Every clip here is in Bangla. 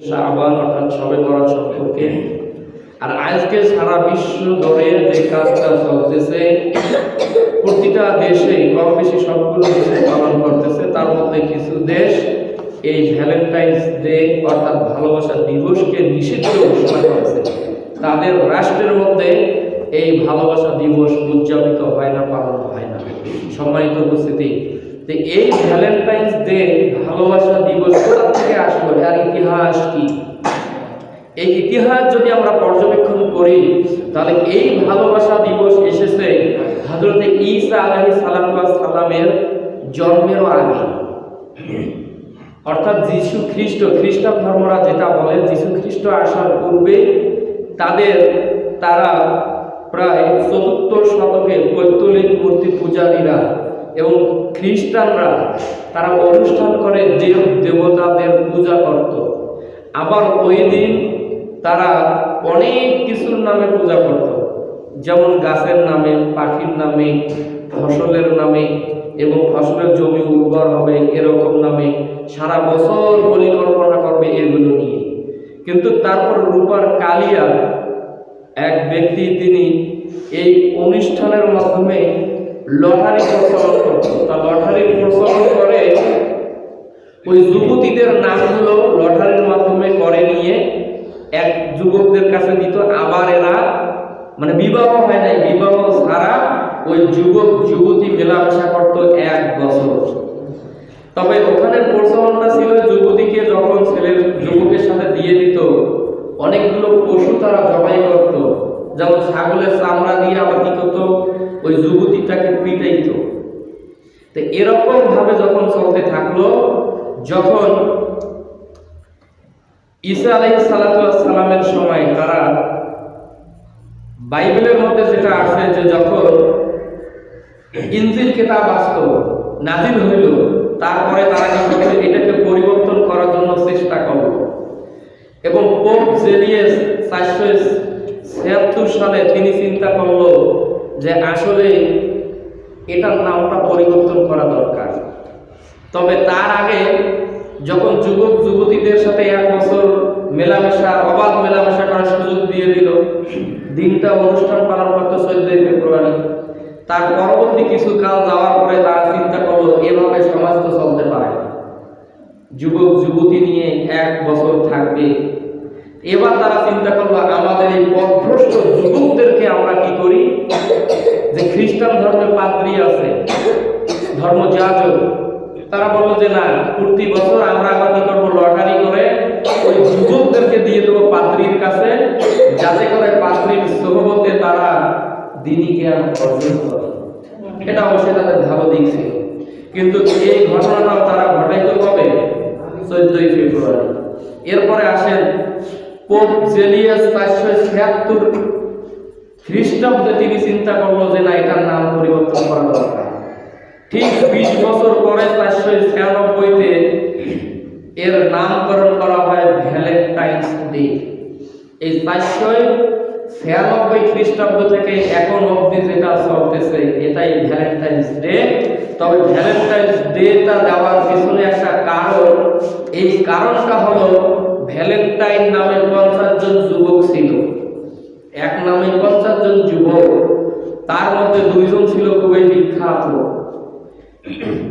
শাহবান অর্থাৎ সবে বরাত সম্পর্কে। আর আজকে সারা বিশ্ব ধরে যে কাজটা চলতেছে, প্রতিটা দেশে কম বেশি সবগুলো দেশে পালন করতেছে, তার মধ্যে কিছু দেশ এই ভ্যালেন্টাইন্স ডে অর্থাৎ ভালোবাসা দিবসকে নিষিদ্ধ ঘোষণা করেছে। তাদের রাষ্ট্রের মধ্যে এই ভালোবাসা দিবস উদযাপিত হয় না, পালন হয় না। সম্মানিত উপস্থিতি তো এই ভ্যালেন্টাইন্স ডে ভালোবাসা দিবস কোথা থেকে আসলো আর ইতিহাস কি? এই ইতিহাস যদি আমরা পর্যবেক্ষণ করি, তাহলে এই ভালোবাসা দিবস এসেছে হজরতে ঈসা আলাহি সালামের জন্মেরও আগে। অর্থাৎ যিশু খ্রিস্ট, খ্রিস্টান ধর্মরা যেটা বলে, যিশু খ্রিস্ট আসার পূর্বে তাদের তারা প্রায় চতুর্থ শতকে পৈতলিক মূর্তি পূজারীরা এবং খ্রিস্টানরা তারা অনুষ্ঠান করে দেব দেবতাদের পূজা করত। আবার ওই দিন তারা অনেক কিছুর নামে পূজা করত। যেমন গাছের নামে, পাখির নামে, ফসলের নামে এবং ফসলের জমি উর্বর হবে এরকম নামে সারা বছর পরিকল্পনা করবে এগুলো নিয়ে। কিন্তু তারপর রূপার কালিয়া এক ব্যক্তি তিনি এই অনুষ্ঠানের মাধ্যমে লটারি প্রচলন করত। তা লটারি প্রচলন করে, ওই যুবতীদের নামগুলো লটারির মাধ্যমে করে নিয়ে এক যুবকদের কাছে দিত। আবার এরা মানে বিবাহ হয় নাই, বিবাহ ছাড়া ওই যুবক, যুবতী মেলামেশা করতো এক বছর। তবে ওখানে প্রচলনটা ছিল, যুবতীকে যখন ছেলের, যুবকের সাথে দিয়ে দিত, অনেকগুলো পশু তারা জবাই করত। যেমন ছাগলের চামড়া দিয়ে আবার কি করতো? ওই যুবতীটাকে পিটাইত। তো এরকম ভাবে যখন চলতে থাকল, যখন ঈসা আলাই সালামের সময় তারা বাইবেলের মধ্যে যেটা আসে যে যখন ইনজিল কেতাব আসতো নাজিল হইল, তারপরে তারা কি করল? এটাকে পরিবর্তন করার জন্য চেষ্টা করল। এবং পোপ জেলিয়াস চারশো ছিয়াত্তর সালে তিনি চিন্তা করল যে আসলে এটার নামটা পরিবর্তন করা দরকার। তবে তার আগে যখন যুবক যুবতীদের সাথে এক বছর মেলামেশা, অবাধ মেলামেশা করার সুযোগ দিয়ে দিল, দিনটা অনুষ্ঠান পালন করতো চোদ্দই ফেব্রুয়ারি। তার পরবর্তী কিছু কাল যাওয়ার পরে তারা চিন্তা করল, এভাবে সমাজ তো চলতে পারে। যুবক যুবতী নিয়ে এক বছর থাকবে এবার তারা চিন্তা করল, আমাদের এই পথভ্রষ্ট যুবকদেরকে আমরা কি করি? যে খ্রিস্টান ধর্মের পাদ্রী আছে, ধর্ম ধর্মযাজক তারা বলল যে, না, প্রতি বছর আমরা আবার কি করব, লটারি করে ওই যুবকদেরকে দিয়ে দেবো পাত্রীর কাছে, যাতে করে পাত্রীর সোহবতে তারা দিনই জ্ঞান অর্জন করে। এটা অবশ্যই তাদের ভালো দিক ছিল। কিন্তু এই ঘটনাটাও তারা ঘটাইতে কবে? চোদ্দই ফেব্রুয়ারি। এরপরে আসেন পোপ জেলিয়াস চারশো ছিয়াত্তর খ্রিস্টাব্দে তিনি চিন্তা করল যে না, এটার নাম পরিবর্তন করা দরকার। ঠিক বিশ বছর পরে চারশো ছিয়ানব্বইতে এর নামকরণ করা হয় ভ্যালেন্টাইন্স ডে। এই চারশো ছিয়ানব্বই খ্রিস্টাব্দ থেকে এখন অবধি যেটা চলতেছে, এটাই ভ্যালেন্টাইন্স ডে। তবে ভ্যালেন্টাইন্স ডেটা দেওয়ার পিছনে একটা কারণ, এই কারণটা হলো ভ্যালেন্টাইন নামে পঞ্চাশ জন যুবক ছিল এক নামে যুবক, তার মধ্যে দুইজন ছিল খুবই বিখ্যাত।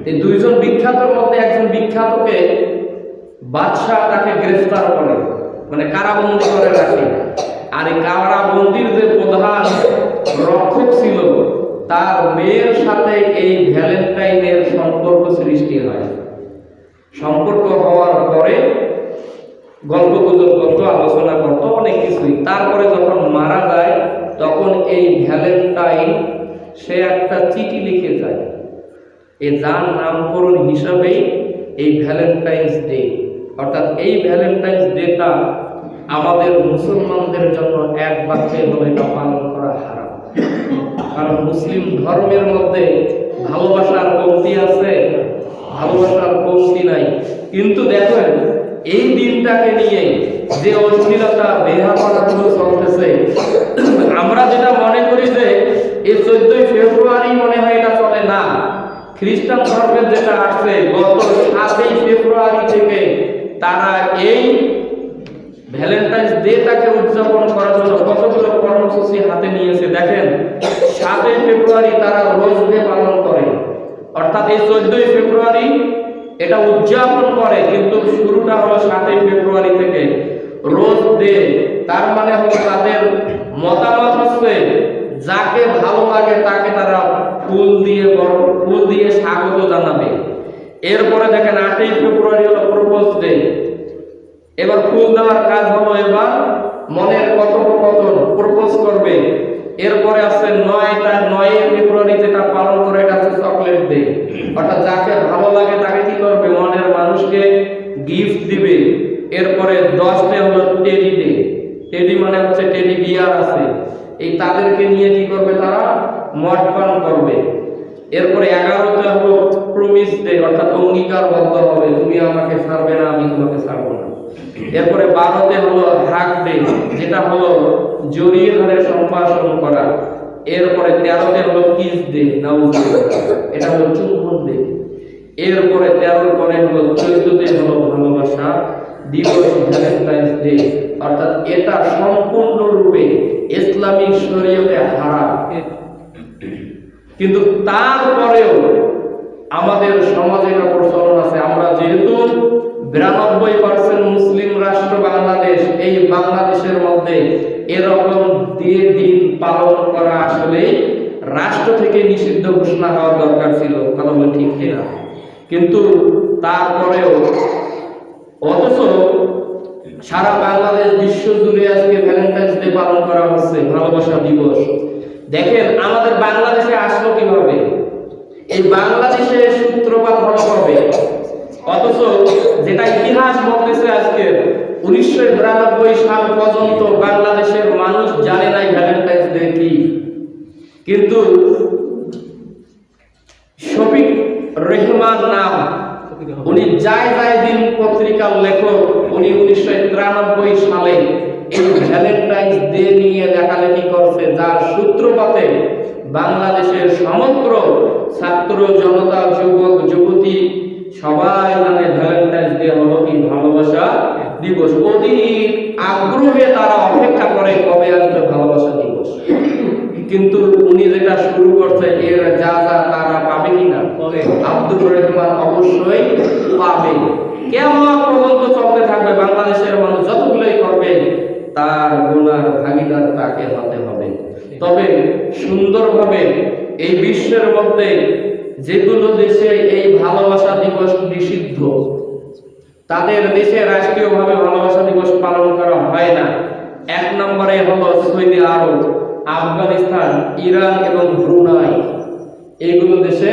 এই দুইজন বিখ্যাতর মধ্যে একজন বিখ্যাতকে বাদশাহ তাকে গ্রেফতার করে মানে কারাবন্দি করে রাখে। আর এই কারাবন্দির যে প্রধান রক্ষক ছিল, তার মেয়ের সাথে এই ভ্যালেন্টাইনের সম্পর্ক সৃষ্টি হয়। সম্পর্ক হওয়ার পরে গল্প গুজব করতো আলোচনা করতো, অনেক কিছুই। তারপরে যখন মারা যায় তখন এই ভ্যালেন্টাইন সে একটা চিঠি লিখে যায়। এ যার নামকরণ হিসাবেই এই ভ্যালেন্টাইন্স ডে। অর্থাৎ এই ভ্যালেন্টাইন্স ডেটা আমাদের মুসলমানদের জন্য এক বাক্যে হলে এটা পালন করা হারাম। কারণ মুসলিম ধর্মের মধ্যে ভালোবাসার কমতি আছে, ভালোবাসার কমতি নাই। কিন্তু দেখেন, এই দিনটাকে নিয়ে যে অশ্লীলতা বেহাপনাগুলো চলতেছে, আমরা যেটা মনে করি যে এই চোদ্দই ফেব্রুয়ারি মনে হয় এটা চলে না। খ্রিস্টান ধর্মের যেটা আসছে গত সাতই ফেব্রুয়ারি থেকে তারা এই ভ্যালেন্টাইন্স ডেটাকে উদযাপন করার জন্য কতগুলো কর্মসূচি হাতে নিয়েছে, দেখেন, সাতই ফেব্রুয়ারি তারা রোজ ডে পালন করে। অর্থাৎ এই চোদ্দই ফেব্রুয়ারি এটা উদযাপন করে, কিন্তু শুরুটা হলো সাতই ফেব্রুয়ারি থেকে। রোজ ডে তার মানে হলো তাদের মতামত হচ্ছে, যাকে ভালো লাগে তাকে তারা ফুল দিয়ে ফুল দিয়ে স্বাগত জানাবে। এরপরে দেখেন আটই ফেব্রুয়ারি হলো প্রপোজ ডে এবার ফুল দেওয়ার কাজ হলো এবার মনের কথোপকথন প্রপোজ করবে। এরপরে আছে নয় তার নয় ফেব্রুয়ারি যেটা পালন করে, এটা হচ্ছে চকলেট ডে অর্থাৎ যাকে ভালো লাগে তাকে কি করবে? মনের মানুষকে গিফট দিবে। এরপরে দশটা হলো টেডি ডে টেডি মানে হচ্ছে টেডি আছে। এই তাদেরকে নিয়ে কি করবে তারা? মদ পান করবে। এরপরে এগারোতে হলো প্রমিস ডে অর্থাৎ অঙ্গীকারবদ্ধ হবে, তুমি আমাকে ছাড়বে না, আমি তোমাকে ছাড়বো না। এরপরে বারোতে হলো হাক ডে যেটা হলো জড়িয়ে ধরে সম্ভাষণ করা। এরপরে তেরোতে হলো কিস ডে এটা হলো চুম্বন ডে এরপরে তেরোর পরে হলো চোদ্দতে হলো ভালোবাসা। ইসলামিক শরীয়তে হারাম। কিন্তু তারপরেও আমাদের সমাজে প্রচলন আছে, আমরা যেহেতু বিরানব্বই পার্সেন্ট মুসলিম রাষ্ট্র বাংলাদেশ, এই বাংলাদেশের মধ্যে এরকম দিয়ে দিন পালন করা আসলে রাষ্ট্র থেকে নিষিদ্ধ ঘোষণা হওয়ার দরকার ছিল, কথা ঠিক কিনা। কিন্তু তারপরেও অথচ সারা বাংলাদেশ বিশ্ব জুড়ে আজকে ভ্যালেন্টাইন্স ডে পালন করা হচ্ছে, ভালোবাসা দিবস। দেখেন, আমাদের বাংলাদেশে আসলো কীভাবে? এই বাংলাদেশে সূত্রপাত হলো কবে অথচ যেটা ইতিহাস বলতেছে আজকে, উনিশশো বিরানব্বই সাল পর্যন্ত বাংলাদেশের মানুষ জানে নাই ভ্যালেন্টাইন্স ডে কি। কিন্তু শফিক রহমান নাম উনি যায় যায় দিন পত্রিকার লেখক, উনি উনিশশো তিরানব্বই সালে এই ভ্যালেন্টাইন্স ডে নিয়ে লেখালেখি করছে, যার সূত্রপাতে বাংলাদেশের সমগ্র ছাত্র, জনতা, যুবক, যুবতী সবাই জানে ভ্যালেন্টাইন্স ডে হলো কি ভালোবাসা দিবস। অধিক আগ্রহে তারা অপেক্ষা করে কবে আসবে ভালোবাসা দিবস। কিন্তু উনি যেটা শুরু করছে, এর যা যা তারা পাবে কিনা আব্দুর রহমান অবশ্যই পাবে। কেমন পর্যন্ত চলতে থাকবে, বাংলাদেশের মানুষ যতগুলোই করবে, তার গুণার ভাগিদার তাকে হতে হবে। তবে সুন্দরভাবে এই বিশ্বের মধ্যে যেগুলো দেশে এই ভালোবাসা দিবস নিষিদ্ধ। তাদের দেশে রাষ্ট্রীয়ভাবে ভালোবাসা দিবস পালন করা হয় না। এক নম্বরে হলো সৌদি আরব। আফগানিস্তান, ইরান এবং ব্রুনাই। এইগুলো দেশে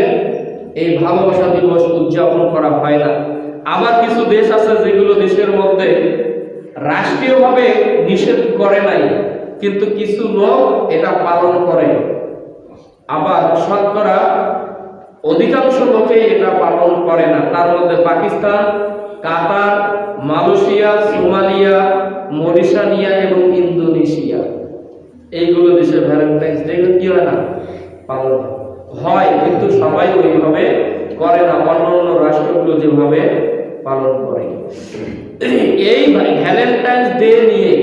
এই ভালোবাসা দিবস উদযাপন করা হয় না। আবার কিছু দেশ আছে যেগুলো দেশের মধ্যে রাষ্ট্রীয়ভাবে নিষেধ করে নাই, কিন্তু কিছু লোক এটা পালন করে। আবার শতকরা অধিকাংশ লোকে এটা পালন করে না। তার মধ্যে Pakistan, Qatar, Malaysia, Somalia, Mauritania এবং ইন্দোনেশিয়া। এইগুলো দেশে ভ্যালেন্টাইন্স ডে কি হয় না? পালন হয়, কিন্তু সবাই ওইভাবে করে না। অন্য অন্য রাষ্ট্রগুলো যেভাবে পালন করে। এই ভ্যালেন্টাইন্স ডে নিয়ে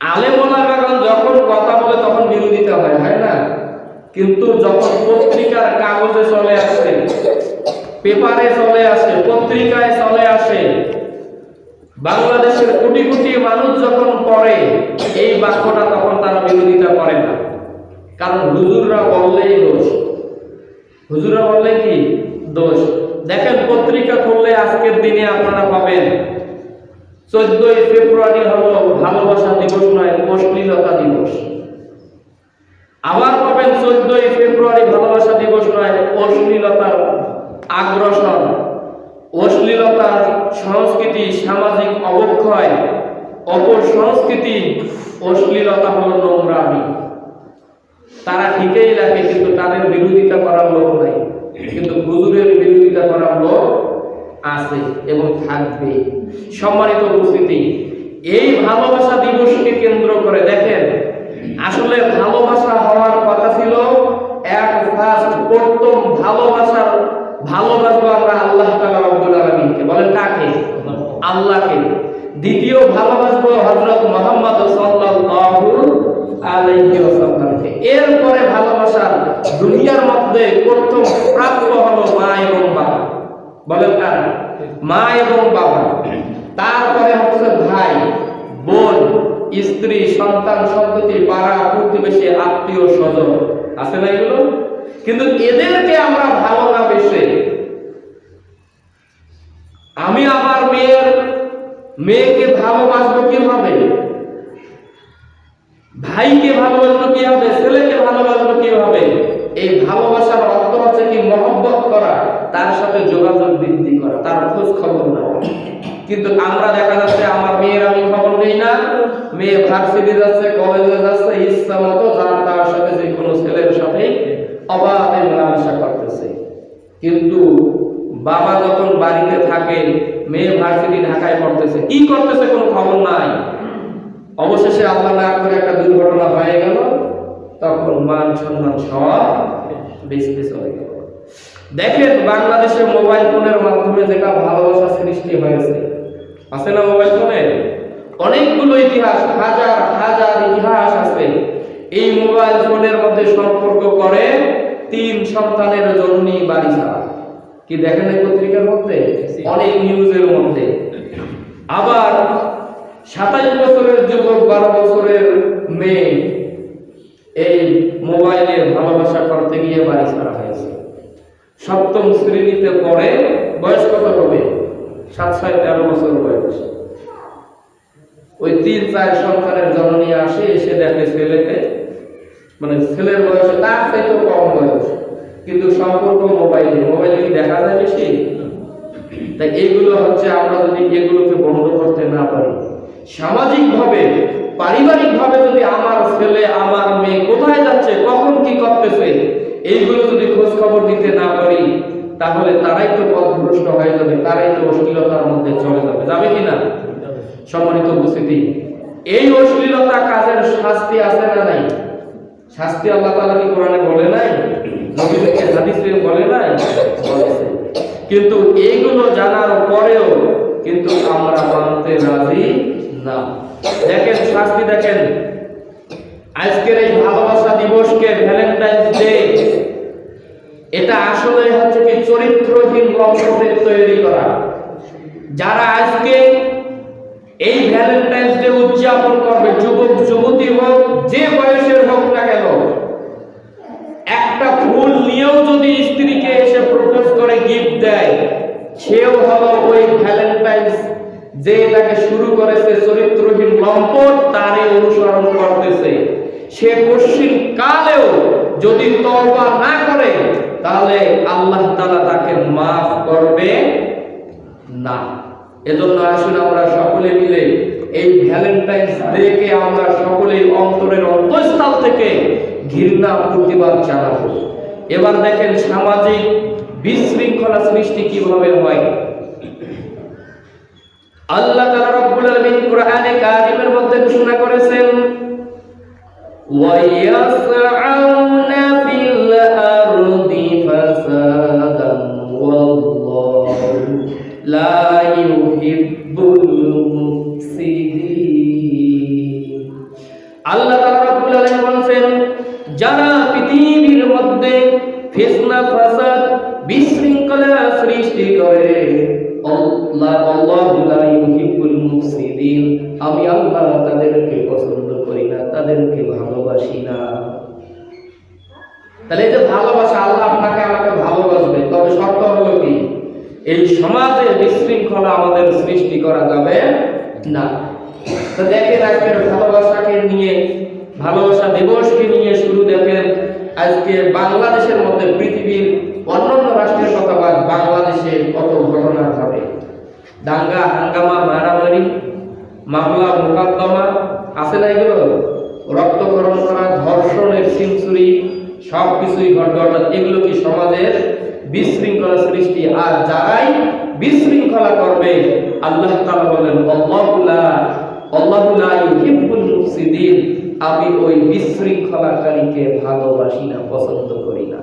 আলেমোলামাগণ যখন কথা বলে তখন বিরোধিতা হয় হয় না? কিন্তু যখন পত্রিকার কাগজে চলে আসে, পেপারে চলে আসে, পত্রিকায় চলে আসে বাংলাদেশের কোটি কোটি মানুষ যখন পড়ে, এই বাক্যটা তখন তারা বিরোধিতা করে না। কারণ হুজুররা বললেই দোষ। হুজুররা বললে কি? দোষ। দেখেন, পত্রিকা খুললে আজকের দিনে আপনারা পাবেন। চোদ্দই ফেব্রুয়ারি হলো ভালোবাসা দিবস নয় অশ্লীলতা দিবস। আবার পাবেন চোদ্দই ফেব্রুয়ারি ভালোবাসা দিবস নয়, অশ্লীলতার আগ্রাসন। অশ্লীলতার সংস্কৃতি, সামাজিক অবক্ষয় অপসংস্কৃতি অশ্লীলতা হলো নোংরামি। তারা ঠিকই রাখে কিন্তু তাদের বিরোধিতা করার লোক নাই। কিন্তু হুজুরের বিরোধিতা করার লোক আছে এবং থাকবে। সম্মানিত উপস্থিতি, এই ভালোবাসা দিবসকে কেন্দ্র করে দেখেন, আসলে ভালোবাসা হওয়ার কথা ছিল এক ফার্স্ট প্রথম ভালোবাসার ভালোবাসবো আমরা আল্লাহ তাআলা রব্বুল আলামিনকে বলেন কাকে? আল্লাহকে। দ্বিতীয় ভালোবাসবো হযরত মুহাম্মদ এরপরে ভালোবাসার দুনিয়ার মধ্যে প্রথম প্রাপ্য হলো মা এবং বাবা। বলেন কার? মা এবং বাবা। তারপরে হচ্ছে ভাই, বোন, স্ত্রী, সন্তান সন্ততি পাড়া, প্রতিবেশী আত্মীয় স্বজন আছে না এগুলো? কিন্তু এদেরকে আমরা ভালো না বেশে আমি আমার মেয়ের, মেয়েকে ভালোবাসবো কীভাবে? ভাইকে ভালোবাসবো কি হবে ছেলেকে ভালোবাসবো কি হবে এই ভালোবাসার অর্থ হচ্ছে কি? মহব্বত করা, তার সাথে যোগাযোগ বৃদ্ধি করা, তার খোঁজ খবর নেওয়া। কিন্তু আমরা দেখা যাচ্ছে, আমার মেয়ের আমি খবর নেই না। মেয়ে ভার্সিটি যাচ্ছে, কলেজে যাচ্ছে, ইচ্ছা মতো যার তার সাথে যে কোনো ছেলের সাথে অবাধে মেলামেশা করতেছে। কিন্তু বাবা যখন বাড়িতে থাকেন, মেয়ে ভার্সিটি ঢাকায় পড়তেছে, কি করতেছে কোনো খবর নাই? অবশেষে আল্লাহ না করে একটা দুর্ঘটনা হয়ে গেল, তখন মান সম্মান সব বেঁচতে চলে গেল। দেখেন বাংলাদেশে মোবাইল ফোনের মাধ্যমে যেটা ভালোবাসা সৃষ্টি হয়েছে, আছে না মোবাইল ফোনে অনেকগুলো ইতিহাস, হাজার হাজার ইতিহাস আছে। এই মোবাইল ফোনের মধ্যে সম্পর্ক করে তিন সন্তানের জননী বাড়ি ছাড়া। কি দেখেন এই পত্রিকার মধ্যে? অনেক নিউজের মধ্যে। আবার সাতাশ বছরের যুবক বারো বছরের মেয়ে এই মোবাইলে ভালোবাসা করতে গিয়ে বাড়ি ছাড়া হয়েছে। সপ্তম শ্রেণীতে পড়ে বয়স কত হবে? সাত ছয় তেরো বছর বয়স। ওই তিন চার সন্তানের জননী আসে এসে দেখে ছেলেকে মানে ছেলের বয়সে তার চাইতেও কম বয়স। কিন্তু সম্পর্ক মোবাইলে মোবাইলে কি দেখা যায় বেশি? তাই এগুলো হচ্ছে আমরা যদি এগুলোকে বন্ধ করতে না পারি। সামাজিক ভাবে পারিবারিক ভাবে যদি আমার ছেলে, আমার মেয়ে কোথায় যাচ্ছে, কখন কি করতেছে, এইগুলো যদি খোঁজ খবর দিতে না পারি, তাহলে তারাই তো পথভ্রষ্ট হয়ে যাবে, তারাই তো অশ্লীলতার মধ্যে চলে যাবে। যাবে কি না? সম্মানিত উপস্থিতি, এই অশ্লীলতা কাজের শাস্তি আছে না নাই? শাস্তি আল্লাহ তাআলা কি কোরআনে বলে নাই? কিন্তু এইগুলো জানার পরেও কিন্তু আমরা মানতে রাজি না। দেখেন, শাস্তি দেখেন। আজকের এই ভালোবাসা দিবসকে ভ্যালেন্টাইন্স ডে এটা আসলে হচ্ছে কি চরিত্রহীন লম্পটের তৈরি করা। যারা আজকে এই ভ্যালেন্টাইন্স ডে উদযাপন করবে, যুবক, যুবতী হোক, যে বয়সের হোক না কেন একটা ফুল নিয়েও যদি স্ত্রীকে এসে প্রপোজ করে গিফট দেয়, সেও হলো ওই ভ্যালেন্টাইন্স যে এটাকে শুরু করেছে চরিত্রহীন লম্পট, তারই অনুসরণ করতেছে। সে কশিন কালেও যদি তওবা না করে, তাহলে আল্লাহ তাআলা তাকে মাফ করবে না। এজন্য আসুন আমরা সকলে মিলে এই ভ্যালেন্টাইন্স ডেকে আমরা সকলেই অন্তরের অন্তঃস্থল থেকে ঘৃণা প্রতিবাদ চালাবো। এবার দেখেন সামাজিক বিশৃঙ্খলা সৃষ্টি কীভাবে হয়। আল্লাহ তাআলা রব্বুল আলামিন কোরআনে কারিমের মধ্যে ঘোষণা করেছেন আল্লাহ তাআলা যারা পৃথিবীর মধ্যে ফিতনা, ফাসাদ, বিশৃঙ্খলা সৃষ্টি করে আমি আল্লাহ তাদেরকে পছন্দ করি না, তাদেরকে ভালোবাসি না। তাহলে যে ভালোবাসা, আল্লাহ আপনাকে আমাকে ভালোবাসবে, তবে শর্ত হলো কি? এই সমাজে বিশৃঙ্খলা আমাদের সৃষ্টি করা যাবে না। তো দেখেন আজকের ভালোবাসাকে নিয়ে ভালোবাসা দিবসকে নিয়ে শুরু দেখেন। আজকে বাংলাদেশের মধ্যে পৃথিবীর অন্যান্য রাষ্ট্রের কথা বাদ বাংলাদেশে কত ঘটনা ঘটে। দাঙ্গা, হাঙ্গামা, মারামারি, মামলা, মোকদ্দমা, আছে না এগুলো? রক্তকরণ করা, ধর্ষণের সেঞ্চুরি সব কিছুই ঘটে। অর্থাৎ এগুলো কি সমাজের বিশৃঙ্খলা সৃষ্টি? আর যারাই বিশৃঙ্খলা করবে, আল্লাহ তাআলা বলেন ইউহিব্বুল মুফসিদিন। আমি ওই বিশৃঙ্খলাকারীকে ভালোবাসি না, পছন্দ করি না।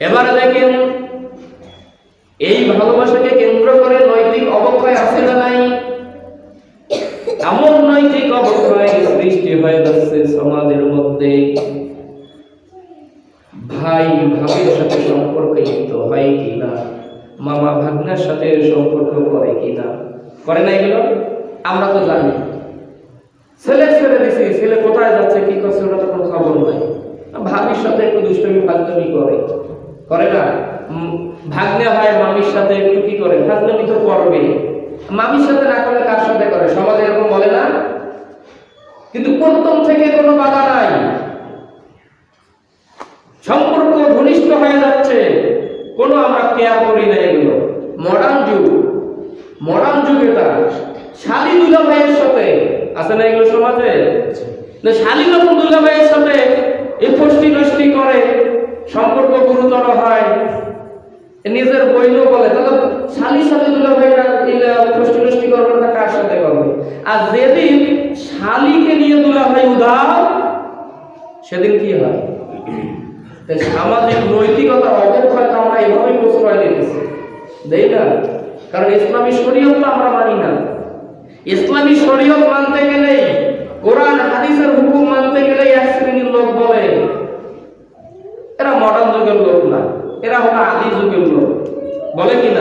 এবার দেখেন, এই ভালোবাসাকে কেন্দ্র করে নৈতিক অবক্ষয় আছে না নাই? এমন নৈতিক অবক্ষয় সৃষ্টি হয়ে যাচ্ছে সমাজের মধ্যে। ভাই ভাবির সাথে সম্পর্ক যুক্ত হয় কিনা? মামা ভাগ্নার সাথে সম্পর্ক করে কিনা? করে না এগুলো আমরা তো জানি ছেলে ছেড়ে দিছি ছেলে কোথায় যাচ্ছে কি করছে ওটা তো কোনো খবর নাই ভাবির সাথে একটু দুষ্টমি ফাজলামি করে করে না উম, ভাগ্নে হয় মামির সাথে একটু কি করে ফাজলামি তো করবে মামির সাথে না করলে কার সাথে করে সমাজে এরকম বলে না কিন্তু প্রথম থেকে কোনো বাধা নাই সম্পর্ক ঘনিষ্ঠ হয়ে যাচ্ছে কোনো আমরা কেয়ার করি না এগুলো মডার্ন যুগ মডার্ন যুগ এটা শালি দুলা ভাইয়ের সাথে আছে না এগুলো সমাজে না শালি যখন দুলা ভাইয়ের সাথে এই ফষ্টি নষ্টি করে সম্পর্ক গুরুতর হয় নিজের বইনও বলে, তাহলে শালির সাথে দুলা ভাইরা এগুলা ফষ্টি নষ্টি করবে না, কার সাথে করবে? আর যেদিন শালিকে নিয়ে দুলা ভাই উদার, সেদিন কি হয়? সামাজিক নৈতিকতার অবক্ষয় তো আমরা এভাবেই প্রশ্রয় দিতেছি দেই না? কারণ ইসলামী শরীয়ত আমরা মানি না। ইসলামী শরীয়ত মানতে গেলে, কোরআন, হাদিসের হুকুম মানতে গেলে এক শ্রেণির লোক বলে, এরা মডার্ন যুগের লোক না। এরা হলো আদি যুগের লোক। বলে কি না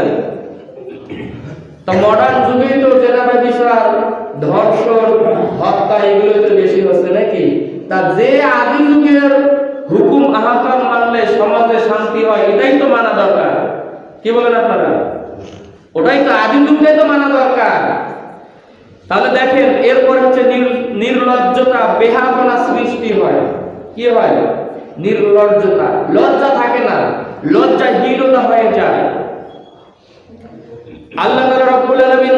তো মডার্ন যুগে তো জেনাবা বিচার ধর্ষণ, হত্যা এগুলোই তো বেশি হচ্ছে নাকি? তা যে আদি যুগের হুকুম আহকাম মানলে সমাজে শান্তি হয়, এটাই তো মানা দরকার। কি বলেন আপনারা? ওটাই তো আদি যুগটাই তো মানা দরকার। তাহলে দেখেন, এরপর হচ্ছে নির- নির্লজ্জতা বেহাপনা সৃষ্টি হয়। কি হয়? নির্লজ্জতা। লজ্জা থাকে না। লজ্জা হীনতা হয়ে যায়। আল্লাহ রব্বুল আলামিন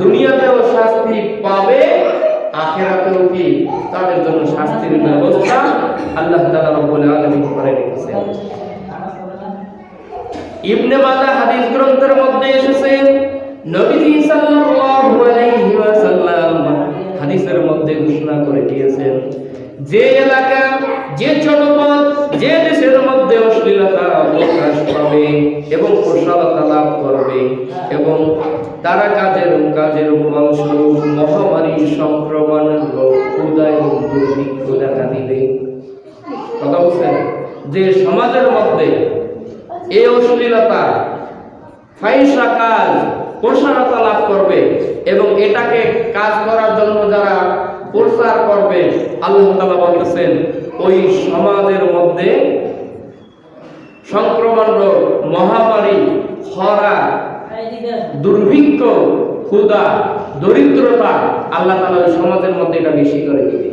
দুনিয়াতেও শাস্তি পাবে, আখেরাতেও কি? তাদের জন্য শাস্তির ব্যবস্থা আল্লাহ তাআলা রব্বুল আলামিন করে রেখেছেন। ইবনে মাজাহ হাদিস গ্রন্থের মধ্যে এসেছে, নবীজি সাল্লাল্লাহু আলাইহি ওয়াসাল্লাম হাদিসের মধ্যে ঘোষণা করে দিয়েছেন, যে এলাকা, যে জনপদ, যে দেশের মধ্যে অশ্লীলতা প্রকাশ পাবে এবং প্রসারতা লাভ করবে এবং তারা কাজের কাজের ফলস্বরূপ মহামারী সংক্রমণ দেখা দিবে। যে সমাজের মধ্যে এই অশ্লীলতা ফাইসা কাজ, প্রসারতা লাভ করবে এবং এটাকে কাজ করার জন্য যারা প্রচার করবে, আল্লাহ তালা বলতেছেন, ওই সমাজের মধ্যে সংক্রমণ রোগ, মহামারী, খরা দুর্ভিক্ষ, ক্ষুধা, দরিদ্রতা আল্লাহ ওই সমাজের মধ্যে এটা বেশি করে দিবে।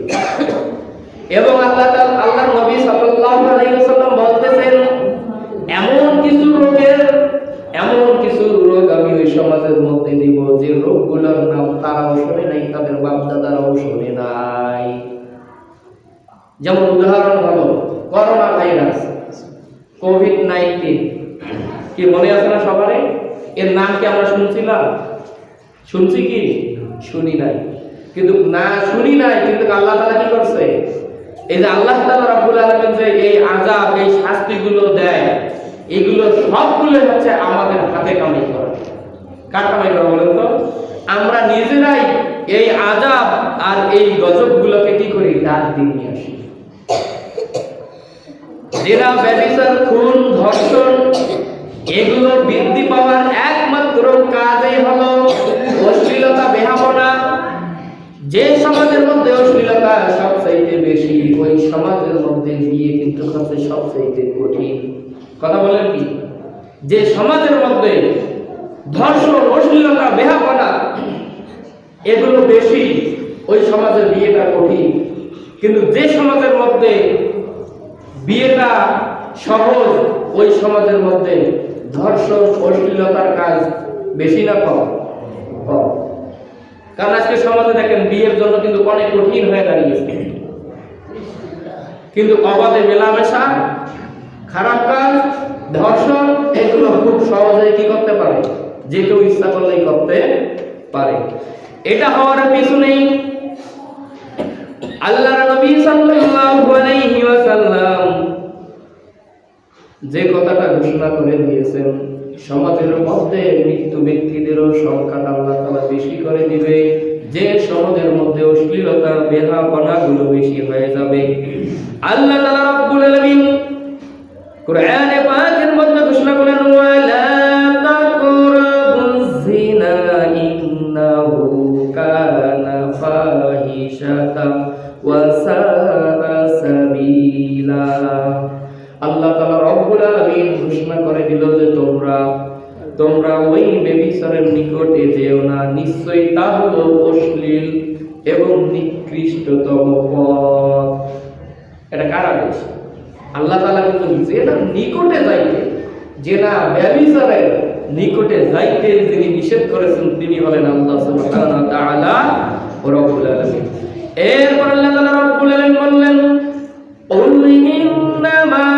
এবং আল্লাহ আল্লাহ নবী ওয়াসাল্লাম বলতেছেন, এমন কিছু রোগের, এমন কিছু রোগ আমি ওই সমাজের মধ্যে দিব যে রোগগুলোর নাম তারাও শোনে নাই, তাদের বাপদাদারাও শোনে নাই। যেমন উদাহরণ হলো, করোনা ভাইরাস কোভিড নাইন্টিন কি মনে আছে না সবারই? এর নাম কি আমরা শুনছিলাম? শুনছি কি? শুনি নাই। কিন্তু না শুনি নাই, কিন্তু আল্লাহ তাআলা কি করছে? এই যে আল্লাহ তাআলা রাব্বুল আলামিন যে এই আযাব, এই শাস্তিগুলো দেয়, এগুলো সবগুলো হচ্ছে আমাদের হাতে কামাই করা। কার কামাই করা বলেন তো? আমরা নিজেরাই এই আযাব আর এই গজবগুলোকে কি করি? ডাক দিয়ে নিয়ে আসি। জেনা ব্যভিচার খুন, ধর্ষণ এগুলো বৃদ্ধি পাওয়ার একমাত্র কাজই হলো অশ্লীলতা বেহাবনা। যে সমাজের মধ্যে অশ্লীলতা সবচাইতে বেশি, ওই সমাজের মধ্যে বিয়ে কিন্তু হচ্ছে সবচাইতে কঠিন। কথা বলেন কি? যে সমাজের মধ্যে ধর্ষণ, অশ্লীলতা বেহাপনা এগুলো বেশি, ওই সমাজের বিয়েটা কঠিন। কিন্তু যে সমাজের মধ্যে বিয়েটা সহজ, ওই সমাজের মধ্যে ধর্ষণ, অশ্লীলতার কাজ বেশি না কম? কারণ আজকে সমাজে দেখেন, বিয়ের জন্য কিন্তু অনেক কঠিন হয়ে দাঁড়িয়েছে। কিন্তু অবাধে মেলামেশা, খারাপ কাজ, ধর্ষণ, এগুলো খুব সহজে কি করতে পারে? যে কেউ ইচ্ছা করলেই করতে পারে। এটা হওয়ার পিছনেই আল্লাহ নবী সাল্লাল্লাহু আলাইহি ওয়াসাল্লাম যে কথাটা ঘোষণা করে দিয়েছেন, সমাজের মধ্যে মৃত্যু ব্যক্তিদেরও সংখ্যাটা আল্লাহ তাআলা বেশি করে দিবে। যে সমাজের মধ্যে অশ্লীলতা বেহাপনা গুলো বেশি হয়ে যাবে। আল্লাহ সাবিলা। আল্লাহ রব্বুল আলামিন ঘোষণা করে দিল যে তোমরা তোমরা ওই বেবিচারের নিকটে যেও না নিশ্চয়ই তা হলো অশ্লীল এবং নিকৃষ্টতম পথ এটা কারা বলছে আল্লাহ তাআলা কিন্তু যে না নিকটে যাইতে যে না ব্যবিচারের নিকটে যাইতে যিনি নিষেধ করেছেন তিনি হলেন আল্লাহ সুবহানাহু ওয়া তাআলা রব্বুল আলামিন এরপর আল্লাহ তাআলা রব্বুল আলামিন বললেন قل إنما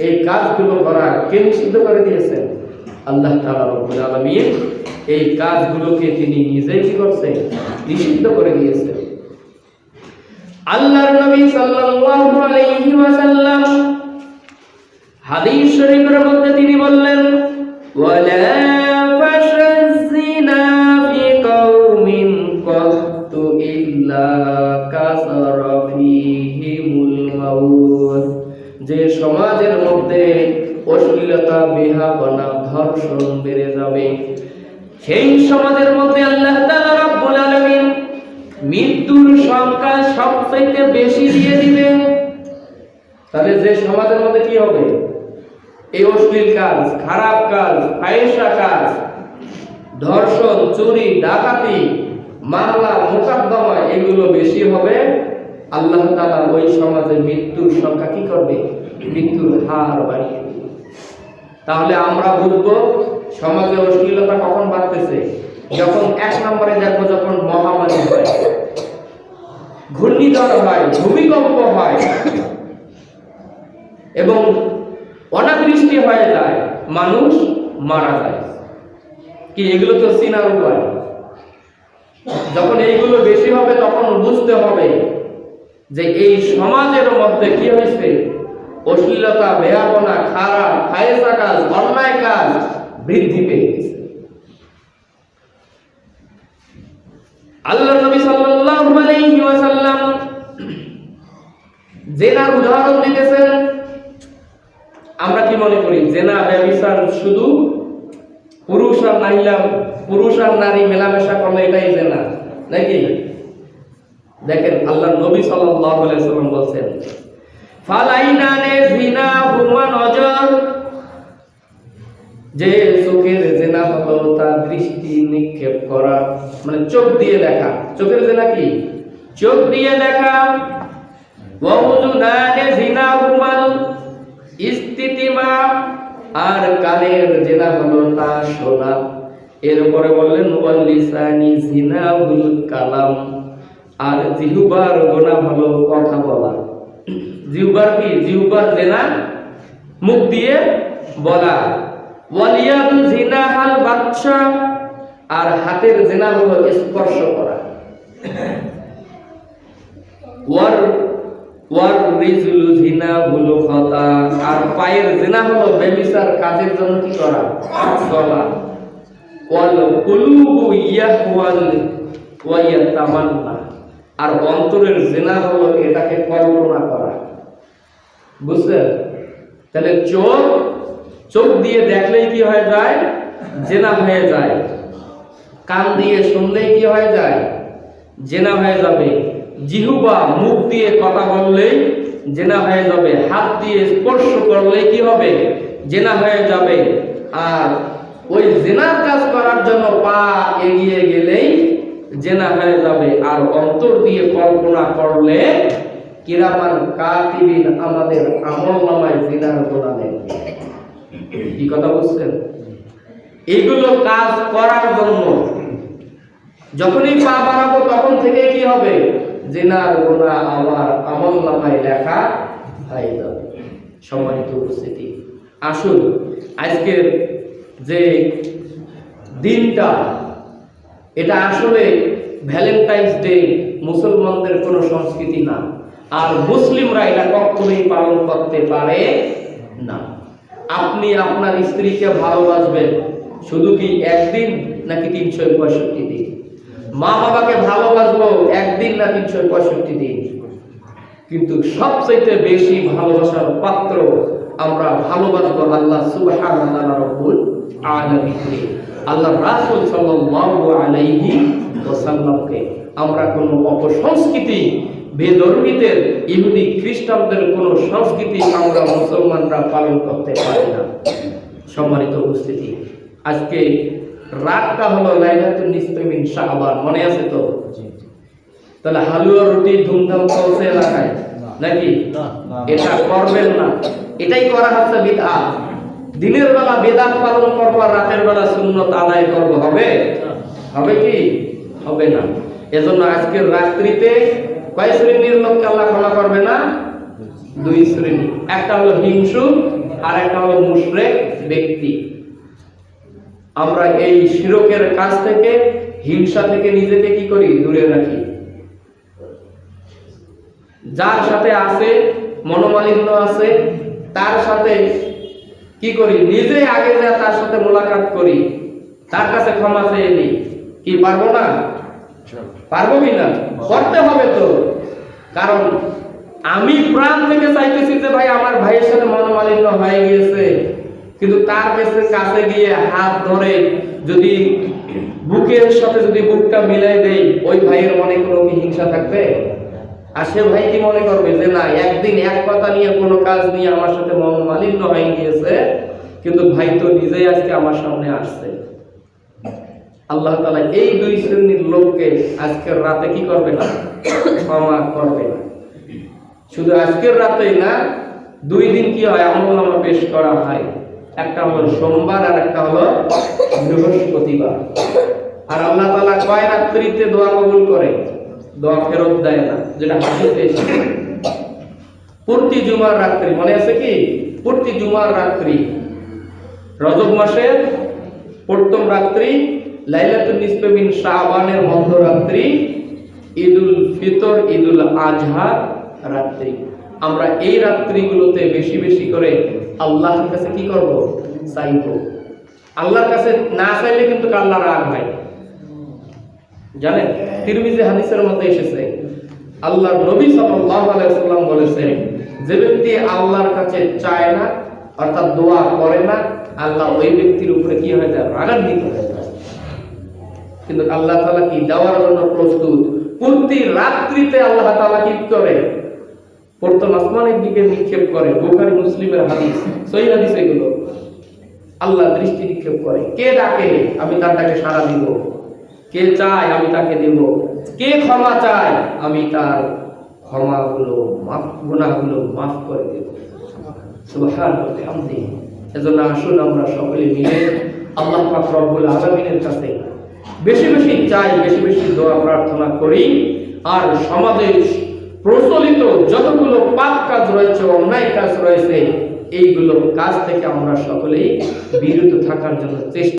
এই কাজগুলো করা কে নিষিদ্ধ করে দিয়েছেন? আল্লাহ রব্বুল আলামিন এই কাজগুলোকে তিনি নিজেই কি করছেন? নিষিদ্ধ করে দিয়েছেন। আল্লাহর নবী সাল্লাল্লাহু হাদিস শরীফের মধ্যে তিনি বললেন, ওয়ালা মাউত। যে সমাজের মধ্যে অশ্লীলতা বেহাপনা ধর্ষণ বেড়ে যাবে। সেই সমাজের মধ্যে আল্লাহ তাআলা রাব্বুল আলামিন মৃত্যুর সংখ্যা সবচেয়ে বেশি দিয়ে দিবেন। তাহলে যে সমাজের মধ্যে কি হবে? এই অশ্লীল কাজ, খারাপ কাজ, ফাহিশা কাজ, ধর্ষণ, চুরি, ডাকাতি, মামলা, মোকদ্দমা, এগুলো বেশি হবে। আল্লাহ তালা ওই সমাজে মৃত্যুর সংখ্যা কি করবে? মৃত্যুর হার বাড়িয়ে তাহলে আমরা বুঝব সমাজে অশ্লীলতা কখন বাড়তেছে? যখন এক নম্বরে দেখব যখন মহামারী হয়। ঘূর্ণিঝড় হয়, ভূমিকম্প হয়। এবং অনাবৃষ্টি হয়ে যায়, মানুষ মারা যায়। কি, এগুলো তো চিনার উপায়। যখন এইগুলো বেশি হবে, তখন বুঝতে হবে যে এই সমাজের মধ্যে কি হয়েছে? অশ্লীলতা বেহাপনা খারাপ, ফায়সা কাজ, অন্যায় কাজ বৃদ্ধি পেয়ে গেছে আল্লাহ নবী সাল্লাল্লাহু আলাইহি ওয়াসাল্লাম জেনার উদাহরণ দিতেছেন। আমরা কি মনে করি? জেনা, ব্যভিচার শুধু পুরুষ আর মহিলা পুরুষ আর নারী মেলামেশা করলে এটাই জেনা, নাকি? দেখেন আল্লাহ নবী সাল্লাম বলছেন যে চোখের জেনা হলো তার দৃষ্টি নিক্ষেপ করা মানে চোখ দিয়ে দেখা। চোখের জেনা কি? চোখ দিয়ে দেখা। ইস্তিতিমা। আর কানের জেনা হলো তা শোনা। এরপরে বললেন কালাম। আর জিহুবার গোনা হলো কথা বলা। জিহুবার কি? জিহুবার জেনা মুখ দিয়ে বলা। ওয়ালিয়াদু জিনাহাল বাদশা আর হাতের জেনা হলো স্পর্শ করা। ওয়ার ওয়ার রিজলু জিনা হলো খতা। আর পায়ের জেনা হলো বেবিচার কাজের জন্য কি করা? গলা ওয়াল কুলুবু ইয়াহওয়াল ওয়া ইয়াতামান্না আর অন্তরের জেনা হলো এটাকে কল্পনা করা। বুঝছেন তাহলে চোখ চোখ দিয়ে দেখলেই কি হয়ে যায়? জেনা হয়ে যায়। কান দিয়ে শুনলেই কি হয়ে যায়? জেনা হয়ে যাবে। জিহুবা, মুখ দিয়ে কথা বললেই জেনা হয়ে যাবে। হাত দিয়ে স্পর্শ করলেই কি হবে? জেনা হয়ে যাবে। আর ওই জেনার কাজ করার জন্য পা এগিয়ে গেলেই জেনা হয়ে যাবে। আর অন্তর দিয়ে কল্পনা করলে কিরামান কাতিবিন আমাদের আমল নামায় জিনার গোনা নেবে কি কথা বুঝছেন? এগুলো কাজ করার জন্য। যখনই পা বাড়াবো তখন থেকে কি হবে? জেনার গোনা আমার আমল নামায় লেখা হয়ে যাবে। সম্মানিত উপস্থিতি। আসুন, আজকের যে দিনটা এটা আসলে ভ্যালেন্টাইন্স ডে মুসলমানদের কোনো সংস্কৃতি না। আর মুসলিমরা এটা কখনোই পালন করতে পারে না। আপনি আপনার স্ত্রীকে ভালোবাসবেন, শুধু কি একদিন নাকি তিনশো পঁয়ষট্টি দিন? মা বাবাকে ভালোবাসবো একদিন না তিনশো পঁয়ষট্টি দিন? কিন্তু সবচেয়ে বেশি ভালোবাসার পাত্র আমরা ভালোবাসবো আল্লাহ সুবহানাহু রব্বুল আলামিনকে আল্লাহ রাসূল সাল্লাল্লাহু আলাইহি ওয়াসাল্লামকে আমরা কোনো অপসংস্কৃতি বেধর্মীদের ইহুদি খ্রিস্টানদের কোনো সংস্কৃতি আমরা মুসলমানরা পালন করতে পারি না। সম্মানিত উপস্থিতি আজকে রাতটা হলো লাইলাতুল নিসফে মিন শাবান মনে আছে তো? তাহলে হালুয়া রুটি ধুমধাম চলছে এলাকায়? নাকি? এটা করবেন না। এটাই করা হচ্ছে বিদআত। দিনের বেলা বেদাত পালন করব আর রাতের বেলা সুন্নত আদায় করব, হবে? হবে কি? হবে না। এজন্য আজকের রাত্রিতে কয় শ্রেণির লোককে আল্লাহ ক্ষমা করবে না? দুই শ্রেণি। একটা হলো হিংসু, আর একটা হলো মুশরেক ব্যক্তি। আমরা এই শিরকের কাছ থেকে, হিংসা থেকে নিজেকে কি করি? দূরে রাখি। যার সাথে আছে, মনোমালিন্য আছে, তার সাথে কি করি? নিজে আগে যা তার সাথে মোলাকাত করি। তার কাছে ক্ষমা চেয়ে নিই। কি, পারব না? পারব কি না? করতে হবে তো। কারণ আমি প্রাণ থেকে চাইতেছি যে, ভাই, আমার ভাইয়ের সাথে মনোমালিন্য হয়ে গিয়েছে। কিন্তু তার কাছে কাছে গিয়ে হাত ধরে যদি বুকের সাথে যদি বুকটা মিলাই দেই, ওই ভাইয়ের মনে কোনো কি হিংসা থাকবে? আর সে ভাই কি মনে করবে যে, না একদিন এক কথা নিয়ে কোনো কাজ নিয়ে আমার সাথে মনোমালিন্য হয়ে গিয়েছে, কিন্তু ভাই তো নিজেই আজকে আমার সামনে আসছে। আল্লাহ তালা এই দুই শ্রেণির লোককে আজকের রাতে কি করবে না? ক্ষমা করবে। না শুধু আজকের রাতেই না, দুই দিন কি হয়? আমল নামা পেশ করা হয়। একটা হলো সোমবার, আর একটা হলো বৃহস্পতিবার। আর আল্লাহ তালা কয় রাত্রিতে দোয়া কবুল করে? দোয়া ফেরত দেয় না, যেটা হাদিসে এসেছে। প্রতি জুমার রাত্রি, মনে আছে কি? প্রতি জুমার রাত্রি। রজব মাসের প্রথম রাত্রি লাইলাতুল নিসফে মিন শাবানের মধ্যরাত্রি ঈদুল ফিতর, ঈদুল আজহা রাত্রি। আমরা এই রাত্রিগুলোতে বেশি বেশি করে আল্লাহর কাছে কি করব? চাইব। আল্লাহর কাছে না চাইলে কিন্তু আল্লাহ রাগ হয়। জানেন? তিরমিজি হাদিসের মধ্যে এসেছে। আল্লাহর নবী সাল্লাম বলেছেন যে ব্যক্তি আল্লাহর কাছে চায় না, অর্থাৎ দোয়া করে না, আল্লাহ ওই ব্যক্তির উপরে কি হয়ে যায়? রাগান্বিত হয়ে যায়। কিন্তু আল্লাহ তালা কি দেওয়ার জন্য প্রস্তুত? প্রতি রাত্রিতে আল্লাহ তালা কি করে? প্রথম আসমানের দিকে নিক্ষেপ করে। বুখারী, মুসলিমের হাদিস, সহি হাদিস এগুলো। আল্লাহ দৃষ্টি নিক্ষেপ করে। কে ডাকে? আমি তার ডাকে সাড়া দিব। কে চায়? আমি তাকে দেব। কে ক্ষমা চায়? আমি তার ক্ষমাগুলো, মাফ, গুনাহগুলো মাফ করে দেব। সুবহানাল্লাহ বিহামদিহি এজন্য আসুন আমরা সকলে মিলে আল্লাহ পাক রব্বুল কাছে বেশি বেশি চাই, বেশি বেশি দোয়া, প্রার্থনা করি। আর সমাজে প্রচলিত যতগুলো পাপ কাজ রয়েছে, অন্যায় কাজ রয়েছে, এইগুলো কাজ থেকে আমরা সকলেই বিরত থাকার জন্য চেষ্টা